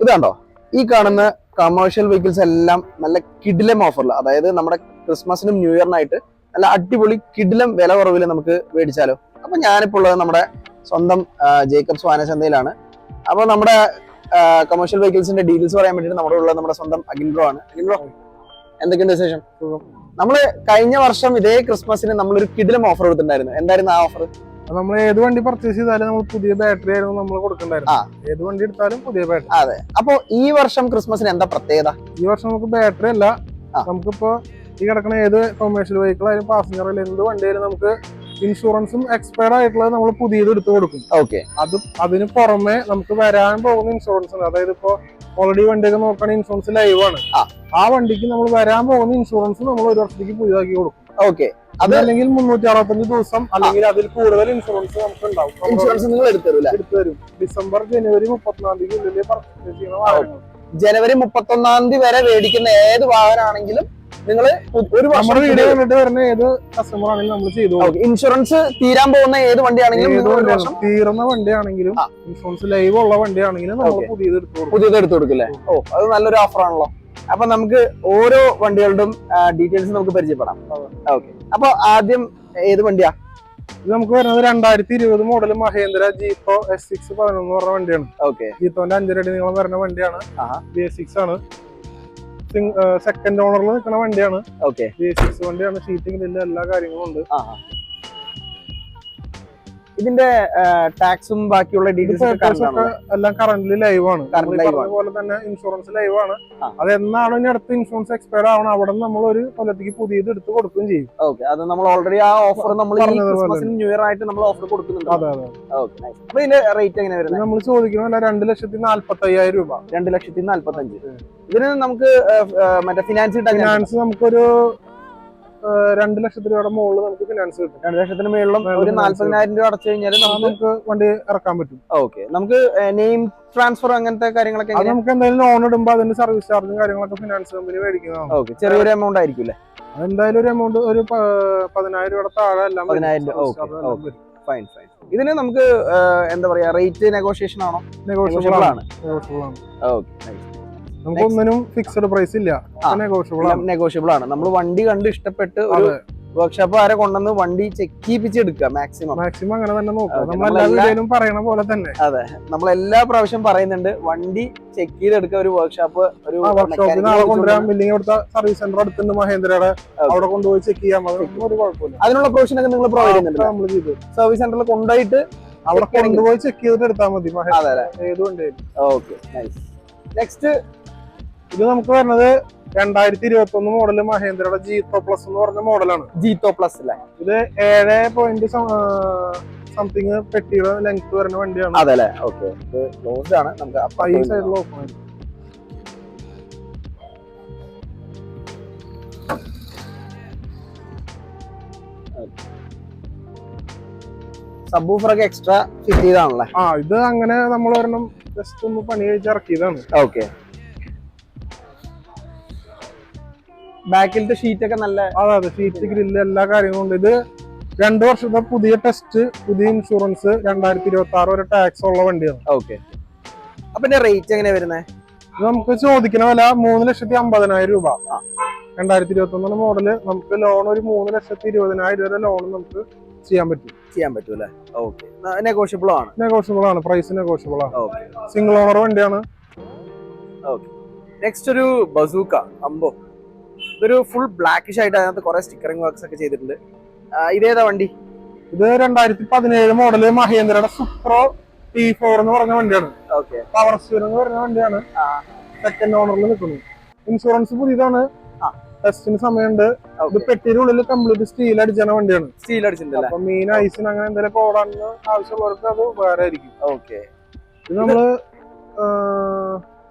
ഇത് കണ്ടോ? ഈ കാണുന്ന കമേഴ്ഷ്യൽ വെഹിക്കിൾസ് എല്ലാം നല്ല കിഡിലം ഓഫറിൽ അതായത് നമ്മുടെ ക്രിസ്മസിനും ന്യൂ ഇയറിനായിട്ട് നല്ല അടിപൊളി കിഡിലം വില കുറവിൽ നമുക്ക് മേടിച്ചാലോ? അപ്പൊ ഞാനിപ്പോൾ ഉള്ളത് നമ്മുടെ സ്വന്തം ജേക്കബ്സ് വാനചന്തയിലാണ് അപ്പോൾ നമ്മുടെ കമേഴ്ഷ്യൽ വെഹിക്കിൾസിന്റെ ഡീറ്റെയിൽസ് പറയാൻ വേണ്ടിയിട്ട് നമ്മുടെ ഉള്ളത് നമ്മുടെ സ്വന്തം അഗിൻഡ്രോ ആണ്. അഗിൻഡ്രോ എന്തൊക്കെയുണ്ട് വിശേഷം? നമ്മൾ കഴിഞ്ഞ വർഷം ഇതേ ക്രിസ്മസിന് നമ്മളൊരു കിഡിലം ഓഫർ കൊടുത്തിട്ടുണ്ടായിരുന്നു. എന്തായിരുന്നു ആ ഓഫർ നമ്മൾ ഏത് വണ്ടി പർച്ചേസ് ചെയ്താലും നമ്മൾ പുതിയ ബാറ്ററി ആയിരുന്നു നമ്മൾ. കൊടുക്കണ്ടായിരുന്നു. ഏത് വണ്ടി എടുത്താലും പുതിയ ബാറ്ററി അതെ. അപ്പോ ഈ വർഷം ക്രിസ്മസിന് എന്താ പ്രത്യേകത? ഈ വർഷം നമുക്ക് ബാറ്ററി അല്ല. നമുക്കിപ്പോ ഈ കിടക്കുന്ന ഏത് കൊമേഴ്ഷ്യൽ വെഹിക്കിൾ ആയാലും പാസഞ്ചർ ആയാലും എന്ത് വണ്ടിയായാലും നമുക്ക് ഇൻഷുറൻസും എക്സ്പയർഡ് ആയിട്ടുള്ളത് നമ്മൾ പുതിയത് എടുത്തു കൊടുക്കും. ഓക്കെ അത് അതിന് പുറമെ നമുക്ക് വരാൻ പോകുന്ന ഇൻഷുറൻസ് ഉണ്ട്. അതായത് ഇപ്പോ ഓൾറെഡി വണ്ടിയൊക്കെ നോക്കുകയാണെങ്കിൽ ഇൻഷുറൻസ് ലൈവാണ്. ആ. വണ്ടിക്ക് നമ്മൾ വരാൻ പോകുന്ന ഇൻഷുറൻസ് നമ്മൾ ഒരു വർഷത്തേക്ക് പുതിയതാക്കി കൊടുക്കും. ഓക്കെ. അത് അതല്ലെങ്കിൽ മുന്നൂറ്റി അറുപത്തഞ്ച് ദിവസം അല്ലെങ്കിൽ അതിൽ കൂടുതൽ ഇൻഷുറൻസ് നമുക്ക് ഉണ്ടാവും ഇൻഷുറൻസ് നിങ്ങൾ എടുത്തരും എടുത്തു തരും ഡിസംബർ ജനുവരി മുപ്പത്തിനാം തീയതി ഉള്ളിൽ പർച്ചേസ് ചെയ്യുന്ന വാഹനങ്ങൾ ജനുവരി മുപ്പത്തൊന്നാം തീയതി വരെ മേടിക്കുന്ന ഏത് വാഹനമാണെങ്കിലും നിങ്ങൾ ഒരു വർഷം നമ്മുടെ വീഡിയോ കണ്ടിട്ട് വരുന്ന ഏത് കസ്റ്റമർ ആണെങ്കിലും നമ്മൾ ചെയ്തു. ഇൻഷുറൻസ് തീരാൻ പോകുന്ന ഏത് വണ്ടിയാണെങ്കിലും തീർന്ന വണ്ടിയാണെങ്കിലും ആണെങ്കിലും ഇൻഷുറൻസ് ലൈവ് ഉള്ള വണ്ടിയാണെങ്കിലും നമ്മൾ പുതിയത് എടുത്തു കൊടുക്കും. പുതിയത് എടുത്തു കൊടുക്കില്ലേ ഓ അത് നല്ലൊരു ഓഫർ ആണല്ലോ. അപ്പൊ നമുക്ക് ഓരോ വണ്ടികളുടെയും ഡീറ്റെയിൽസ് നമുക്ക് പരിചയപ്പെടാം. ഓക്കെ. അപ്പൊ ആദ്യം ഏത് വണ്ടിയാ? ഇത് നമുക്ക് വരുന്നത് രണ്ടായിരത്തി ഇരുപത് മോഡൽ മഹേന്ദ്ര ജീപ്പോ എസ് സിക്സ് പതിനൊന്ന് പറഞ്ഞ വണ്ടിയാണ്. ഓക്കെ. ജീപ്പോന്റെ അഞ്ചരടി നീളം വരുന്ന വണ്ടിയാണ്. ബി എസ് സിക്സ് ആണ്. സെക്കൻഡ് ഓണറിൽ നിൽക്കുന്ന വണ്ടിയാണ്. ഓക്കെ. ബി എസ് സിക്സ് വണ്ടിയാണ് സീറ്റിംഗ് എല്ലാ കാര്യങ്ങളും ഉണ്ട്. ഇതിന്റെ ടാക്സും ബാക്കിയുള്ള ഡീറ്റെയിൽസ് എല്ലാം കറന്റ് ലൈവ് ആണ്. Current നമ്മൾ ഈ live പറഞ്ഞ പോലെ തന്നെ ഇൻഷുറൻസ് ലൈവ് ആണ്. അത് എന്നാണ് ഇനി അടുത്ത ഇൻഷുറൻസ് എക്സ്പയർ ആവണം അവിടെ നമ്മൾ ഒരു കൊല്ലത്തേക്ക് പുതിയത് എടുത്ത് കൊടുക്കുകയും ചെയ്യും. ഓക്കെ അത് നമ്മൾ ഓൾറെഡി ആ ഓഫർ നമ്മൾ. ന്യൂ ഇയർ ആയിട്ട് നമ്മൾ ഓഫർ കൊടുക്കുന്നുണ്ട്. അതെ അതെ അപ്പൊ ഇതിന്റെ റേറ്റ് എങ്ങനെ വരുന്നത്? നമ്മൾ ചോദിക്കുന്ന രണ്ട് ലക്ഷത്തി നാല്പത്തി അയ്യായിരം രൂപ. രണ്ട് ലക്ഷത്തി നാല്പത്തി അഞ്ച് ഇതിന് നമുക്ക് മറ്റേ ഫിനാൻസ് ഫിനാൻസ് നമുക്കൊരു രണ്ട് ലക്ഷത്തി രൂപയുടെ മുകളിൽ നമുക്ക് ഫിനാൻസ് കിട്ടും. രണ്ട് ലക്ഷത്തിന് മേളിലും ഒരു നാല്പതിനായിരം രൂപ അടച്ചു കഴിഞ്ഞാൽ നമുക്ക് വണ്ടി ഇറക്കാൻ പറ്റും. ഓക്കെ. നമുക്ക് നെയിം ട്രാൻസ്ഫർ അങ്ങനത്തെ കാര്യങ്ങളൊക്കെ നമുക്ക് എന്തായാലും ലോൺ ഇടുമ്പോൾ അതിന്റെ സർവീസ് ചാർജും കാര്യങ്ങളൊക്കെ ഫിനാൻസ് കമ്പനി മേടിക്കുന്നതാണ്. ഓക്കെ. ചെറിയൊരു എമൗണ്ട് ആയിരിക്കും അല്ലേ അതെന്തായാലും ഒരു എമൗണ്ട് ഒരു പതിനായിരം രൂപയുടെ താഴെ എല്ലാം. പതിനായിരം രൂപ, ഫൈൻ ഫൈൻ ഇതിന് നമുക്ക് എന്താ പറയാ റേറ്റ് നെഗോഷിയേഷൻ ആണോ. ആണ്. ആണ്. ഓക്കെ. നമുക്ക് ഒന്നിനും ഫിക്സഡ് പ്രൈസ് ഇല്ല. നെഗോഷ്യബിൾ ആണ്. നെഗോഷ്യബിൾ ആണ്. നമ്മൾ വണ്ടി കണ്ട് ഇഷ്ടപ്പെട്ട് ഒരു വർക്ക്ഷോപ്പ് ആരെ കൊണ്ടുവന്ന് വണ്ടി ചെക്ക് ചെയ്യിപ്പിച്ച് എടുക്കുക മാക്സിമം മാക്സിമം അങ്ങനെ തന്നെ നോക്കുക വീഡിയോയിലും പറയണ പോലെ തന്നെ. അതെ നമ്മൾ എല്ലാ പ്രാവശ്യം പറയുന്നുണ്ട് വണ്ടി ചെക്ക് ചെയ്തെടുക്കുക ഒരു വർക്ക്ഷോപ്പ് ഒരു കൊണ്ടുവരാൻ ബില്ലിംഗ് കൊടുത്ത സർവീസ് സെന്റർ അടുത്തുണ്ട് മഹേന്ദ്രയുടെ. അവിടെ കൊണ്ടുപോയി ചെക്ക് ചെയ്യാൻ ഒരു കുഴപ്പമില്ല. അതിനുള്ള പ്രൊവിഷൻ ഒക്കെ നിങ്ങൾ പ്രൊവൈഡ് ചെയ്യുന്നുണ്ട് നമ്മൾ ചെയ്തു. സർവീസ് സെന്ററിൽ കൊണ്ടുപോയിട്ട് അവിടെ കൊണ്ടുപോയി ചെക്ക് ചെയ്തിട്ട് എടുത്താൽ മതി ഏത് വണ്ടിയായാലും. ഓക്കെ നൈസ് നെക്സ്റ്റ് ഇത് നമുക്ക് വരുന്നത് രണ്ടായിരത്തി ഇരുപത്തി ഒന്ന് മോഡൽ മഹേന്ദ്രയുടെ ജീത്തോ പ്ലസ് എന്ന് പറഞ്ഞ മോഡലാണ് ജീത്തോ പ്ലസ് അല്ലേ ഇത് ഏഴ് പോയിന്റ് സംതിങ് പെട്ടിയുടെ ലെങ്ത് വരുന്ന വണ്ടിയാണ്. അതെ അല്ലേ ഓക്കെ ഇത് ക്ലോസ്ഡ് ആണ്. നമുക്ക് ഈ സൈഡിൽ ഓപ്പൺ ഒക്കെ എക്സ്ട്രാ ഫിറ്റ് ചെയ്താണല്ലേ ആ ഇത് അങ്ങനെ നമ്മൾ ഒരെണ്ണം ജസ്റ്റ് ഒന്ന് പണി കഴിച്ച് ഇറക്കിയതാണ്. ഓക്കെ ബാക്കിലത്തെ ഷീറ്റ് ഒക്കെ നല്ല അതെ അതെ. ഷീറ്റ് ഗ്രില്ല് എല്ലാ കാര്യങ്ങളും ഉണ്ട്. ഇത് രണ്ടു വർഷത്തെ പുതിയ ടെസ്റ്റ് പുതിയ ഇൻഷുറൻസ് രണ്ടായിരത്തി ഇരുപത്തി ആറ് വരെ ടാക്സ് ഉള്ള വണ്ടിയാണ്. ഓക്കെ അപ്പൊ റേറ്റ് എങ്ങനെയാ വരുന്നത് നമുക്ക് ചോദിക്കുന്ന വില മൂന്ന് ലക്ഷത്തി അമ്പതിനായിരം രൂപ. രണ്ടായിരത്തി ഇരുപത്തി ഒന്നിന് മോഡൽ നമുക്ക് ലോൺ ഒരു മൂന്ന് ലക്ഷത്തി ഇരുപതിനായിരം രൂപ ലോൺ നമുക്ക് ചെയ്യാൻ പറ്റും. ചെയ്യാൻ പറ്റൂല ഓക്കെ നെഗോഷ്യബിൾ ആണ്. നെഗോഷ്യബിൾ ആണ്. പ്രൈസ് നെഗോഷ്യബിൾ ആണ്. സിംഗിൾ ഓണർ വണ്ടിയാണ്. നെക്സ്റ്റ് ഒരു ബസൂക്ക അമ്പോ ഇതൊരു ഫുൾ ബ്ലാക്കിഷ് ആയിട്ട് അതിനകത്ത് കുറെ സ്റ്റിക്കറിംഗ് വർക്ക്സ് ഒക്കെ ചെയ്തിട്ടുണ്ട്. ഇതേതാ വണ്ടി? ഇത് രണ്ടായിരത്തി പതിനേഴ് മോഡൽ മഹേന്ദ്രയുടെ സുപ്രോ ടി ഫോർ എന്ന് പറഞ്ഞ വണ്ടിയാണ്. ഓക്കെ പവർ സ്റ്റിയർ എന്ന് പറഞ്ഞ വണ്ടിയാണ്. സെക്കൻഡ് ഓണറിൽ നിൽക്കുന്നത് ഇൻഷുറൻസ് പുതിയതാണ്. ടെസ്റ്റിന് സമയമുണ്ട്. ഇത് പെട്ടിയുടെ ഉള്ളിൽ കംപ്ലീറ്റ് സ്റ്റീൽ അടിച്ചാണ് വണ്ടിയാണ്. സ്റ്റീൽ അടിച്ചിട്ടുണ്ട് അപ്പൊ മെയിൻ ഐസിന് അങ്ങനെ എന്തെങ്കിലും ഓടാൻ ആവശ്യമുള്ളവർക്ക് അത് വേറെ ആയിരിക്കും ഓക്കെ ഇത് നമ്മൾ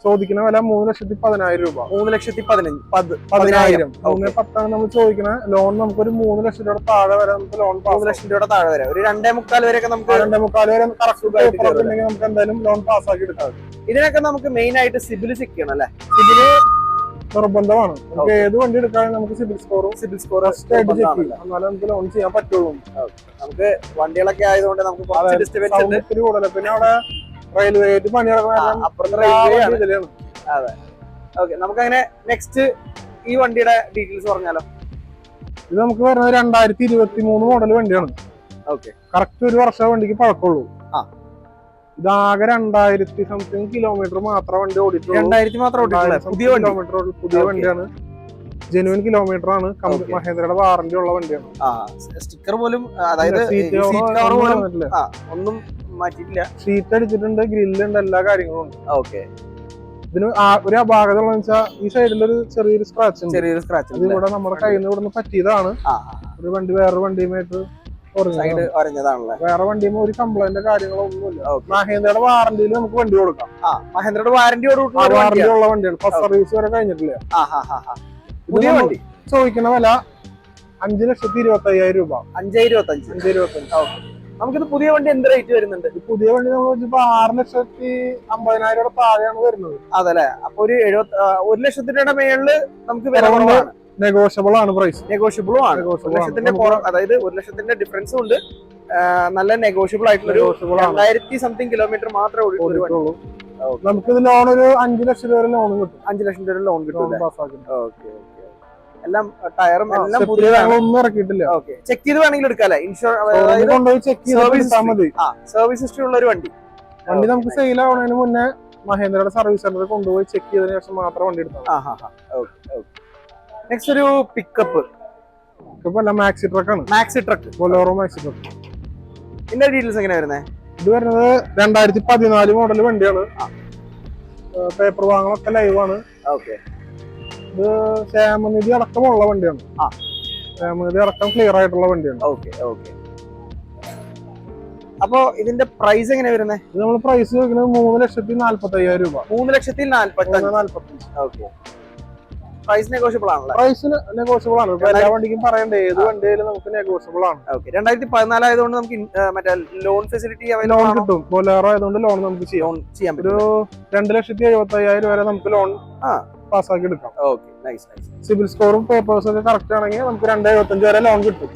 ചോദിക്കുന്ന വില മൂന്ന് ലക്ഷത്തി പതിനായിരം രൂപ. മൂന്ന് ലക്ഷത്തി പതിനഞ്ച് പത് പതിനായിരം. മൂന്ന് പത്താണ് നമ്മൾ ചോദിക്കുന്ന ലോൺ നമുക്ക് ഒരു മൂന്ന് ലക്ഷം രൂപയുടെ താഴെ വരെ നമുക്ക് ലോൺ മൂന്ന് ലക്ഷം രൂപയുടെ താഴെ വരെ. ഒരു രണ്ടേ മുക്കാൽ വരെയൊക്കെ നമുക്ക് രണ്ടേ മുക്കാൽ വരെ കറക്റ്റ് നമുക്ക് എന്തായാലും ലോൺ പാസ്സാക്കി എടുക്കാം. ഇതിനൊക്കെ നമുക്ക് മെയിൻ ആയിട്ട് സിബിൽ ചെയ്യണം അല്ലേ? ഇതിൽ നിർബന്ധമാണ്. നമുക്ക് ഏത് വണ്ടി എടുക്കാനും നമുക്ക് സിബിൽ സ്കോറും സിബിൽ സ്കോർ എന്നാലും നമുക്ക് ലോൺ ചെയ്യാൻ പറ്റുള്ളൂ. നമുക്ക് വണ്ടികളൊക്കെ ആയതുകൊണ്ട് നമുക്ക് കൂടുതൽ പിന്നെ അവിടെ റെയിൽവേ ആയിട്ട് പണി നടക്കുന്ന അപ്പുറത്തെ റെയിൽവേ ആണ് വണ്ടിയും ഇതിലാണ് ഓക്കെ നമുക്ക് അങ്ങനെ നെക്സ്റ്റ് ഈ വണ്ടിയുടെ ഡീറ്റെയിൽസ് പറഞ്ഞാലോ? ഇത് നമുക്ക് വരുന്നത് രണ്ടായിരത്തി ഇരുപത്തി മൂന്ന് മോഡൽ വണ്ടിയാണ്. ഓക്കെ കറക്റ്റ് ഒരു വർഷം വണ്ടിക്ക് പഴക്കമുള്ളൂ. ആ. ഇതാകെ രണ്ടായിരത്തി സംതിങ് കിലോമീറ്റർ മാത്രം വണ്ടി ഓടിയിട്ടുള്ളൂ. രണ്ടായിരത്തി മാത്രം ഓടിയിട്ടുള്ളത് പുതിയ കിലോമീറ്റർ. വണ്ടിയാണ്. ജെനുവൻ കിലോമീറ്റർ ആണ്. മഹേന്ദ്രയുടെ വാറന്റി ഉള്ള വണ്ടിയാണ്. സ്റ്റിക്കർ പോലും അതായത് ഒന്നും മാറ്റിയിട്ടില്ല. ഷീറ്റ് അടിച്ചിട്ടുണ്ട് ഗ്രില്ലുണ്ട് എല്ലാ കാര്യങ്ങളും ഉണ്ട്. ഓക്കെ. ഇതിന് ഒരു അപാകത ഉള്ളതെന്ന് വെച്ചാൽ ഈ സൈഡിൽ ഒരു ചെറിയൊരു സ്ക്രാച്ച് ഉണ്ട്. ചെറിയൊരു സ്ക്രാച്ച് ഇത് ഇവിടെ നമ്മുടെ കയ്യിൽ നിന്ന് ഇവിടെ പറ്റിയതാണ്. ഒരു വണ്ടി വേറെ വണ്ടിയുമായിട്ട്. സൈഡ് ഒരഞ്ഞതാണല്ലേ വേറെ വണ്ടിയുമ്പോൾ ഒരു കംപ്ലൈന്റ് കാര്യങ്ങളോ ഒന്നുമില്ല. ഓക്കെ. മഹേന്ദ്രയുടെ വാറന്റിയിൽ നമുക്ക് വണ്ടി കൊടുക്കാം. മഹേന്ദ്രയുടെ വാറന്റി വാറന്റി ഉള്ള വണ്ടിയാണ്. ഫസ്റ്റ് സർവീസ് വരെ കഴിഞ്ഞിട്ടില്ല? പുതിയ വണ്ടി? ചോദിക്കുന്ന വില അഞ്ചു ലക്ഷത്തി ഇരുപത്തി അയ്യായിരം രൂപ. അഞ്ചേ ഇരുപത്തി അഞ്ച് അഞ്ച് ഇരുപത്തി അഞ്ച് നമുക്കിത് പുതിയ വണ്ടി എന്ത് റേറ്റ് വരുന്നുണ്ട്? പുതിയ വണ്ടി നമ്മൾ ആറ് ലക്ഷത്തി അമ്പതിനായിരം താഴെയാണ് വരുന്നത്. അതല്ലേ? അപ്പൊ ഒരു എഴുപത്തി ഒരു ലക്ഷത്തിന്റെ മേളിൽ നമുക്ക് വില. കുറവാണ്. നെഗോഷ്യബിൾ ആണ് പ്രൈസ് നെഗോഷ്യബിളും ആണ്. ലക്ഷത്തിന്റെ അതായത് ഒരു ലക്ഷത്തിന്റെ ഡിഫറൻസും ഉണ്ട്. നല്ല നെഗോഷ്യബിൾ ആയിട്ടുള്ള രണ്ടായിരത്തി സംതിങ് കിലോമീറ്റർ മാത്രമേ ഉള്ളൂ നമുക്ക് ഇത് ലോൺ ഒരു അഞ്ചു ലക്ഷം രൂപ ലോൺ കിട്ടും. അഞ്ചു ലക്ഷം രൂപ ലോൺ കിട്ടും ഓക്കെ എല്ലാം ടയറും എല്ലാം പുതിയതാണ്. ഞങ്ങളൊന്നും ഇറക്കിയിട്ടില്ല. ഓക്കെ. ചെക്ക് ചെയ്ത് വേണമെങ്കിൽ എടുക്കാല്ലേ? ആ സർവീസ് ഹിസ്റ്ററി ഉള്ള ഒരു വണ്ടി. വണ്ടി നമുക്ക് സെയിൽ ആവുന്നതിന് മുന്നേ മഹേന്ദ്രയുടെ സർവീസ് സെന്ററിൽ കൊണ്ടുപോയി ചെക്ക് ചെയ്തതിനു ശേഷം മാത്രം വണ്ടി എടുത്താൽ നെക്സ്റ്റ് ഒരു പിക്കപ്പ് പിക്കപ്പ് അല്ല മാക്സി ട്രക്ക് ആണ്. Maxi truck Bolero maxi truck ഇതിന്റെ ഡീറ്റെയിൽസ് എങ്ങനെ വരുന്നത് ഇത് വരുന്നത് രണ്ടായിരത്തി പതിനാല് മോഡൽ വണ്ടിയാണ്. പേപ്പർ വാങ്ങലൊക്കെ ലൈവാണ് ഓക്കെ. ഇത് ക്ഷേമനിധി അടക്കമുള്ള വണ്ടിയാണ്. ആ. ക്ഷേമനിധി അടക്കം ക്ലിയർ ആയിട്ടുള്ള വണ്ടിയാണ്. ഓക്കെ ഓക്കെ അപ്പോ ഇതിന്റെ പ്രൈസ് എങ്ങനെ വരുന്നത് ഇത് നമ്മൾ പ്രൈസ് ചോദിക്കുന്നത് മൂന്ന് ലക്ഷത്തി നാല്പത്തി അയ്യായിരം രൂപ. മൂന്ന് ലക്ഷത്തി നാല്പത്തി മൂന്ന് നാല്പത്തി ഓക്കെ പ്രൈസ് നെഗോഷ്യബിൾ ആണല്ലേ? പ്രൈസ് നെഗോഷ്യബിൾ ആണ്. എല്ലാ വണ്ടിക്കും പറയണ്ടേ ഏത് വണ്ടിയിലും നമുക്ക് നെഗോഷ്യബിൾ ആണ്. ഓക്കെ രണ്ടായിരത്തി പതിനാലായതുകൊണ്ട് നമുക്ക് മറ്റേ ലോൺ ഫെസിലിറ്റി ലോൺ കിട്ടും. ബൊലേറോ ആയതുകൊണ്ട് ലോൺ നമുക്ക് ചെയ്യാം. ചെയ്യാൻ ഒരു പറ്റും രണ്ട് ലക്ഷത്തി എഴുപത്തി അയ്യായിരം വരെ നമുക്ക് ലോൺ ആ. പാസ്സാക്കി എടുക്കാം സിവിൽ സിബിൽ സ്കോറും പേപ്പേഴ്സും ഒക്കെ കറക്റ്റ് ആണെങ്കിൽ നമുക്ക് രണ്ട് എഴുപത്തഞ്ച് വരെ ലോൺ കിട്ടും.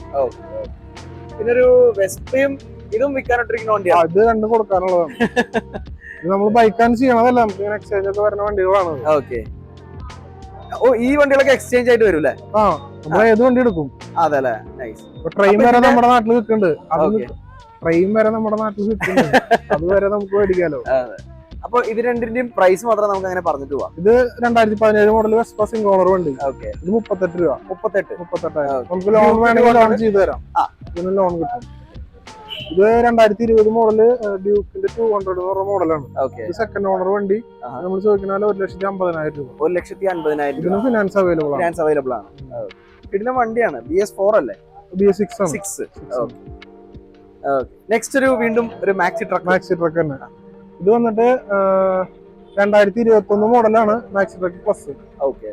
പിന്നെ ഒരു വെസ്പയും ഇതും വിൽക്കാനിട്ടിരിക്കുന്ന വണ്ടിയാണ് അത് രണ്ടും കൊടുക്കാനുള്ളതാണ്. നമ്മൾ ബൈക്കാൻ ചെയ്യണതല്ല? നമുക്ക് ഇങ്ങനെ എക്സ്ചേഞ്ച് ഒക്കെ വരുന്ന വണ്ടികളാണ്. ഓക്കെ ഓ ഈ വണ്ടികളൊക്കെ എക്സ്ചേഞ്ച് ആയിട്ട് വരും അല്ലേ ആ നമ്മൾ ഏത് വണ്ടി എടുക്കും? അതെ അല്ലേ നൈസ് ട്രെയിൻ വരെ നമ്മുടെ നാട്ടിൽ നിൽക്കുന്നുണ്ട്. അത് ട്രെയിൻ വരെ നമ്മുടെ നാട്ടിൽ നിൽക്കുന്നുണ്ട്. അതുവരെ നമുക്ക് മേടിക്കാലോ. അപ്പൊ ഇത് രണ്ടിന്റെയും പ്രൈസ് മാത്രം നമുക്ക് അങ്ങനെ പറഞ്ഞിട്ട് പോവാം. ഇത് രണ്ടായിരത്തി പതിനേഴ് മോഡൽ വെസ്പ സിംഗോണർ വണ്ടി. ഓക്കെ ഇത് മുപ്പത്തെട്ട് രൂപ. മുപ്പത്തെട്ട്. മുപ്പത്തെട്ടായിരം. ഓക്കെ. നമുക്ക് ലോൺ വേണമെങ്കിൽ ലോൺ ചെയ്തു തരാം. ഇതിന് ലോൺ കിട്ടും. ഇത് രണ്ടായിരത്തി ഇരുപത് മോഡൽ ഡ്യൂക്കിന്റെ ടു ഹൺഡ്രഡ് എന്ന് പറഞ്ഞ മോഡലാണ് ഇത് സെക്കൻഡ് ഓണർ വണ്ടി. നമ്മൾ ചോദിക്കുന്ന ഒരു ലക്ഷത്തി അമ്പതിനായിരം രൂപ. ഒരു ലക്ഷത്തി അമ്പതിനായിരം രൂപ. ഫിനാൻസ് അവൈലബിൾ ഫിനാൻസ് അവൈലബിൾ ആണ്. കിട്ടുന്ന വണ്ടിയാണ്. ബി എസ് ഫോർ അല്ലേ? ബി എസ് സിക്സ് ആണ്. സിക്സ് നെക്സ്റ്റ് ഒരു വീണ്ടും ഒരു മാക്സി ട്രക്ക് മാക്സി ട്രക്ക് തന്നെ. ഇത് വന്നിട്ട് രണ്ടായിരത്തി ഇരുപത്തി ഒന്ന് മോഡലാണ് മാക്സി ട്രക്ക് പ്ലസ് ഓക്കെ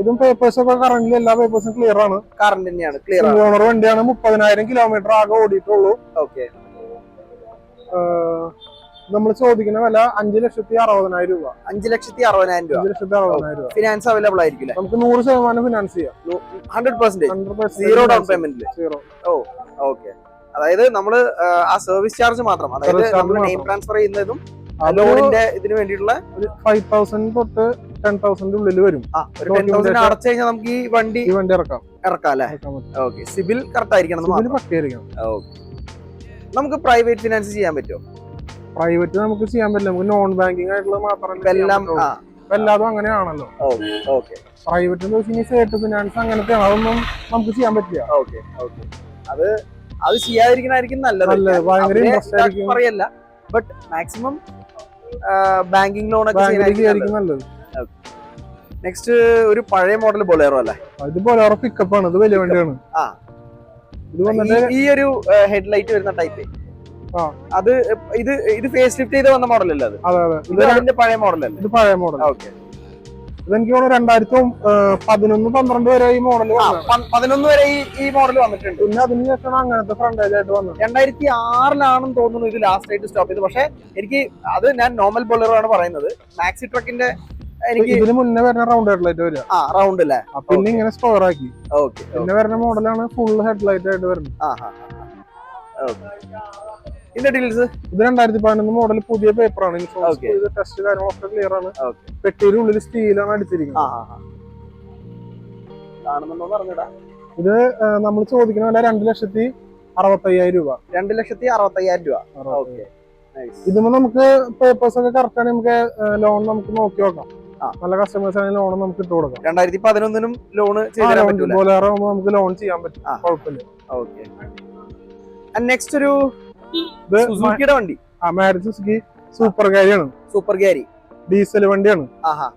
ഇതും പേപ്പേഴ്സ് ഒക്കെ കറന്റിൽ എല്ലാ പേപ്പേഴ്സും ക്ലിയർ ആണ്. കറന്റ് തന്നെയാണ് ക്ലിയർ ഓണർ വണ്ടിയാണ് മുപ്പതിനായിരം കിലോമീറ്റർ ആകെ ഓടിയിട്ടുള്ളൂ. ഓക്കെ നമ്മൾ ചോദിക്കുന്ന വില അഞ്ച് ലക്ഷത്തി അറുപതിനായിരം രൂപ. അഞ്ച് ലക്ഷത്തി അറുപതിനായിരം രൂപ. അഞ്ച് ലക്ഷത്തി അറുപതിനായിരം രൂപ. ഫിനാൻസ് അവൈലബിൾ ആയിരിക്കില്ല? നമുക്ക് നൂറ് ശതമാനം ഫിനാൻസ് ചെയ്യാം. Hundred percent hundred zero down payment zero ഓ ഓക്കെ അതായത് നമ്മൾ ആ സർവീസ് ചാർജ് മാത്രം. അതായത് നമ്മൾ നെയിം ട്രാൻസ്ഫർ ചെയ്യുന്നതും ലോണിന്റെ ഇതിന് വേണ്ടിയിട്ടുള്ള ഒരു ഫൈവ് തൗസൻഡ് തൊട്ട് ടെൻ തൗസൻഡ് ഉള്ളിൽ വരും. ഒരു ടെൻ തൗസൻഡ് അടച്ചു കഴിഞ്ഞാൽ നമുക്ക് ഈ വണ്ടി ഈ വണ്ടി ഇറക്കാം. ഇറക്കാം അല്ലേ? ഓക്കെ സിബിൽ കറക്റ്റ് ആയിരിക്കണം മാത്രം. ഓക്കെ നമുക്ക് പ്രൈവറ്റ് ഫിനാൻസ് ചെയ്യാൻ പറ്റുമോ? പ്രൈവറ്റ് നമുക്ക് ചെയ്യാൻ പറ്റില്ല. നമുക്ക് നോൺ ബാങ്കിങ് ആയിട്ടുള്ള മാത്രമേ എല്ലാം എല്ലാതും അങ്ങനെയാണല്ലോ. ഓക്കെ പ്രൈവറ്റ് എന്ന് വെച്ചാൽ ഫിനാൻസ് അങ്ങനത്തെയാണ് അതൊന്നും നമുക്ക് ചെയ്യാൻ പറ്റില്ല. ഓക്കെ ഓക്കെ അത് അത് ചെയ്യാതിരിക്കണായിരിക്കും നല്ലത്. പറയല്ല. ബട്ട് മാക്സിമം ബാങ്കിങ് ലോൺ ഒക്കെ ബാങ്കിലേക്ക് ചെയ്യാനായിരിക്കും നല്ലത്. നെക്സ്റ്റ് ഒരു പഴയ മോഡൽ ബൊലേറോ അല്ലേ? ഇത് ബൊലേറോ പിക്കപ്പ് ആണ്. ഇത് വലിയ വണ്ടിയാണ്. ആ. ഇത് വന്നിട്ട് ഈ- ഒരു ഹെഡ് ലൈറ്റ് വരുന്ന ടൈപ്പ്. അത് ഇത് ഇത് ഫേസ് ലിഫ്റ്റ് ചെയ്ത് വന്ന മോഡൽ അല്ലേ അത്? അതെ അതെ. ഇത് അതിന്റെ പഴയ മോഡലല്ലേ ഇത് പഴയ മോഡൽ ഓക്കെ ഇതെനിക്ക് തോന്നുന്നു രണ്ടായിരത്തി പതിനൊന്ന് പന്ത്രണ്ട് വരെ ഈ മോഡൽ പതിനൊന്ന് വരെ ഈ ഈ മോഡൽ വന്നിട്ടുണ്ട്. പിന്നെ അതിന് ശേഷം അങ്ങനത്തെ ഫ്രണ്ടേജ് ആയിട്ട് വന്നത്. രണ്ടായിരത്തി ആറിലാണെന്ന് തോന്നുന്നു ഇത് ലാസ്റ്റ് ആയിട്ട് സ്റ്റോപ്പ് ചെയ്ത് പക്ഷെ എനിക്ക് അത് ഞാൻ നോർമൽ ബോളറാണ് ആണ് പറയുന്നത്. മാക്സി ട്രക്കിന്റെ എനിക്ക് ഇതിന് മുന്നേ വരുന്ന റൗണ്ട് ഹെഡ്ലൈറ്റ് വരിക. ആ റൗണ്ട് അല്ലേ അപ്പൊ പിന്നെ ഇങ്ങനെ സ്ക്വയർ ആക്കി. ഓക്കെ പിന്നെ വരുന്ന മോഡലാണ് ഫുൾ ഹെഡ് ലൈറ്റ് ആയിട്ട് വരുന്നത്. ആ ആ ഇതിന്റെ ഡീൽസ് ഇത് രണ്ടായിരത്തി പതിനൊന്ന് മോഡൽ പുതിയ പേപ്പറാണ്. ടെസ്റ്റ് കാര്യങ്ങളൊക്കെ ക്ലിയർ ആണ്. പെട്ടിയുടെ ഉള്ളിൽ സ്റ്റീലാണ് അടിച്ചിരിക്കുന്നത്. ഇത് നമ്മൾ ചോദിക്കുന്ന വില രണ്ട് ലക്ഷത്തി അറുപത്തയ്യായിരം രൂപ. രണ്ട് ലക്ഷത്തി അറുപത്തയ്യായിരം രൂപ. ഇതുമ്പോ നമുക്ക് പേപ്പേഴ്സ് ഒക്കെ കറക്റ്റ് ആണ് നമുക്ക് ലോൺ നമുക്ക് നോക്കി നോക്കാം. നല്ല കസ്റ്റമേഴ്സ് ആണെങ്കിൽ ലോൺ നമുക്ക് ഇട്ട് കൊടുക്കാം. രണ്ടായിരത്തി പതിനൊന്നിനും ലോൺ ചെയ്യാൻ പറ്റും പറ്റൂല. ബോലേറോ നമുക്ക് ലോൺ ചെയ്യാൻ പറ്റും. കുഴപ്പമില്ല. ഓക്കെ നെക്സ്റ്റ് ഒരു സുസുക്കിയുടെ വണ്ടി? ആ മാരുതി സുസുക്കി സൂപ്പർ കാരിയാണ് സൂപ്പർ ഗ്യാരി ഡീസൽ വണ്ടിയാണ്. ആഹാ.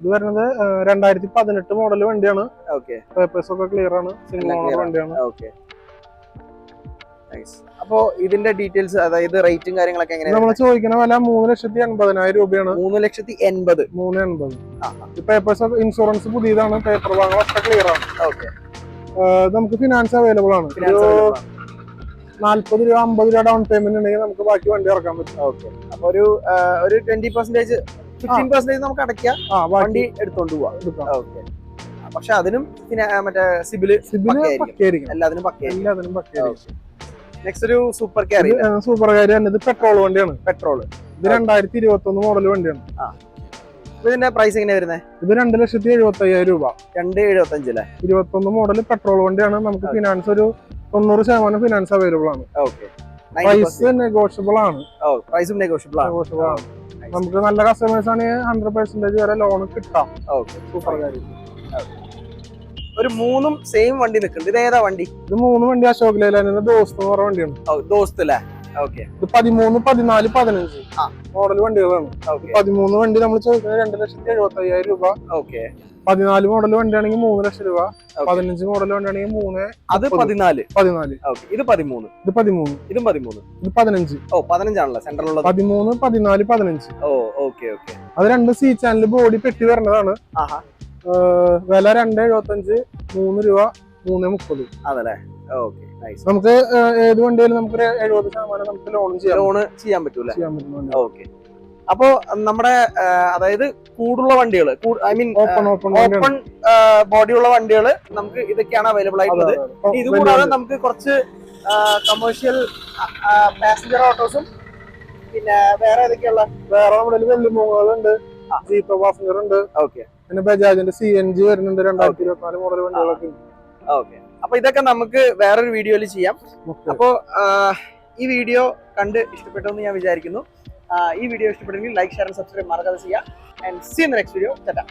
ഇത് വരുന്നത് രണ്ടായിരത്തി പതിനെട്ട് മോഡൽ വണ്ടിയാണ്. ഓക്കെ പേപ്പേഴ്സ് ഒക്കെ ക്ലിയർ ആണ്. Single owner. വണ്ടിയാണ്. അപ്പോ ഇതിന്റെ ഡീറ്റെയിൽസ് അതായത് റേറ്റും കാര്യങ്ങളൊക്കെ എങ്ങനെയാണ്? നമ്മൾ ചോദിക്കുന്ന വില മൂന്ന് ലക്ഷത്തി എൺപതിനായിരം രൂപയാണ്. മൂന്ന് ലക്ഷത്തി എൺപത്. മൂന്ന് എൺപത്. പേപ്പേഴ്സ് ഇൻഷുറൻസ് പുതിയതാണ്. പേപ്പർ ഭാഗങ്ങളൊക്കെ ക്ലിയർ ആണ്. ഓക്കെ നമുക്ക് ഫിനാൻസ് അവൈലബിൾ ആണ്. നാല്പത് രൂപ അമ്പത് രൂപ ഡൗൺ പേയ്മെന്റ് ഉണ്ടെങ്കിൽ നമുക്ക് ബാക്കി വണ്ടി ഇറക്കാൻ പറ്റും. ഓക്കെ. അപ്പൊ ഒരു ഒരു ട്വന്റി പെർസെന്റേജ് ഫിഫ്റ്റീൻ പെർസെന്റേജ് നമുക്ക് അടയ്ക്കാം. വണ്ടി എടുത്തോണ്ട് പോവാം. ഓക്കെ. പക്ഷെ അതിനും മറ്റേ സിബിൽ സിബിൽ എല്ലാത്തിനും എല്ലാത്തിനും നെക്സ്റ്റ് ഒരു സൂപ്പർ കാരി സൂപ്പർ കാരി തന്നെ. ഇത് പെട്രോൾ വണ്ടിയാണ്. പെട്രോൾ ഇത് രണ്ടായിരത്തി ഇരുപത്തി ഒന്ന് മോഡൽ വണ്ടിയാണ് ഇതിന്റെ പ്രൈസ് എങ്ങനെയാ വരുന്നത് ഇത് രണ്ട് ലക്ഷത്തി എഴുപത്തി അയ്യായിരം രൂപ. രണ്ട് എഴുപത്തി അഞ്ചല്ലേ ഇരുപത്തി ഒന്ന് മോഡൽ പെട്രോൾ വണ്ടിയാണ്. നമുക്ക് ഫിനാൻസ് ഒരു തൊണ്ണൂറ് ശതമാനം ഫിനാൻസ് അവൈലബിൾ ആണ്. പ്രൈസ് നെഗോഷ്യബിൾ ആണ്. പ്രൈസും നെഗോഷ്യബിൾ ആണ്. നെഗോഷ്യബിൾ ആണ്. നമുക്ക് നല്ല കസ്റ്റമേഴ്സ് ആണ് ഹൺഡ്രഡ് പെർസെന്റേജ് വരെ ലോൺ കിട്ടാം. സൂപ്പർ കാര്യം. ഒരു മൂന്നും സെയിം വണ്ടി നിൽക്കുന്നുണ്ട്. ഇത് ഏതാ വണ്ടി? ഇത് മൂന്ന് വണ്ടി അശോക് ലൈലാൻഡിന്റെ ദോസ്ത് എന്ന് പറഞ്ഞ വണ്ടിയാണ്. ഓ ദോസ്ത് അല്ലേ? ഓക്കെ ഇത് പതിമൂന്ന് പതിനാല് പതിനഞ്ച്. മോഡൽ വണ്ടികളാണ്. പതിമൂന്ന് വണ്ടി നമ്മൾ ചോദിക്കുന്നത് രണ്ട് ലക്ഷത്തി എഴുപത്തി അയ്യായിരം രൂപ. ഓക്കെ പതിനാല് മോഡൽ വണ്ടിയാണെങ്കിൽ മൂന്ന് ലക്ഷം രൂപ പതിനഞ്ച് മോഡൽ വണ്ടിയാണെങ്കിൽ മൂന്ന് അത് പതിനാല്. പതിനാല്. ഇത് പതിമൂന്ന്. ഇത് പതിമൂന്ന്. ഇതും പതിമൂന്ന്. ഇത് പതിനഞ്ച്. ഓ പതിനഞ്ചാണല്ലോ സെന്ററിലുള്ള പതിമൂന്ന് പതിനാല് പതിനഞ്ച്. ഓ ഓക്കെ ഓക്കെ അത് രണ്ട് സി ചാനൽ ബോഡി പെട്ടി വരുന്നതാണ്. ആഹാ. വില രണ്ട് എഴുപത്തഞ്ച് മൂന്ന് രൂപ മൂന്ന് മുപ്പത്. അതല്ലേ? ഓക്കെ നമുക്ക് ഏത് വണ്ടിയാലും നമുക്ക് എഴുപത് ശതമാനം നമുക്ക് ലോൺ ചെയ്യാം. ലോൺ ചെയ്യാൻ പറ്റൂല ചെയ്യാൻ വണ്ടി. ഓക്കെ അപ്പോ നമ്മുടെ അതായത് കൂടുള്ള വണ്ടികൾ ഐ മീൻ ഓപ്പൺ ഓപ്പൺ ബോഡിയുള്ള വണ്ടികൾ നമുക്ക് ഇതൊക്കെയാണ് അവൈലബിൾ ആയിട്ടുള്ളത്. അതെ, അതെ. ഇത് കൂടാതെ നമുക്ക് കുറച്ച് കമേഴ്ഷ്യൽ പാസഞ്ചർ ഓട്ടോസും പിന്നെ വേറെ ഏതൊക്കെയുള്ള? വേറെ നമ്മുടെ ആ. ജീപ്പ് പാസഞ്ചർ ഉണ്ട് ഓക്കെ. പിന്നെ ബജാജിന്റെ സി എൻ ജി വരുന്നുണ്ട് രണ്ടായിരത്തി ഇരുപത്തിനാല് മോഡൽ വണ്ടികളൊക്കെ. ഓക്കെ. അപ്പൊ ഇതൊക്കെ നമുക്ക് വേറൊരു വീഡിയോയിൽ ചെയ്യാം. അപ്പോ ഈ വീഡിയോ കണ്ട് ഇഷ്ടപ്പെട്ടു എന്ന് ഞാൻ വിചാരിക്കുന്നു. ഈ വീഡിയോ ഇഷ്ടപ്പെട്ടെങ്കിൽ ലൈക്ക് ഷെയർ സബ്സ്ക്രൈബ് മറക്കാതെ ചെയ്യാം ആൻഡ് സീ നെക്സ്റ്റ് വീഡിയോ ചേട്ടാ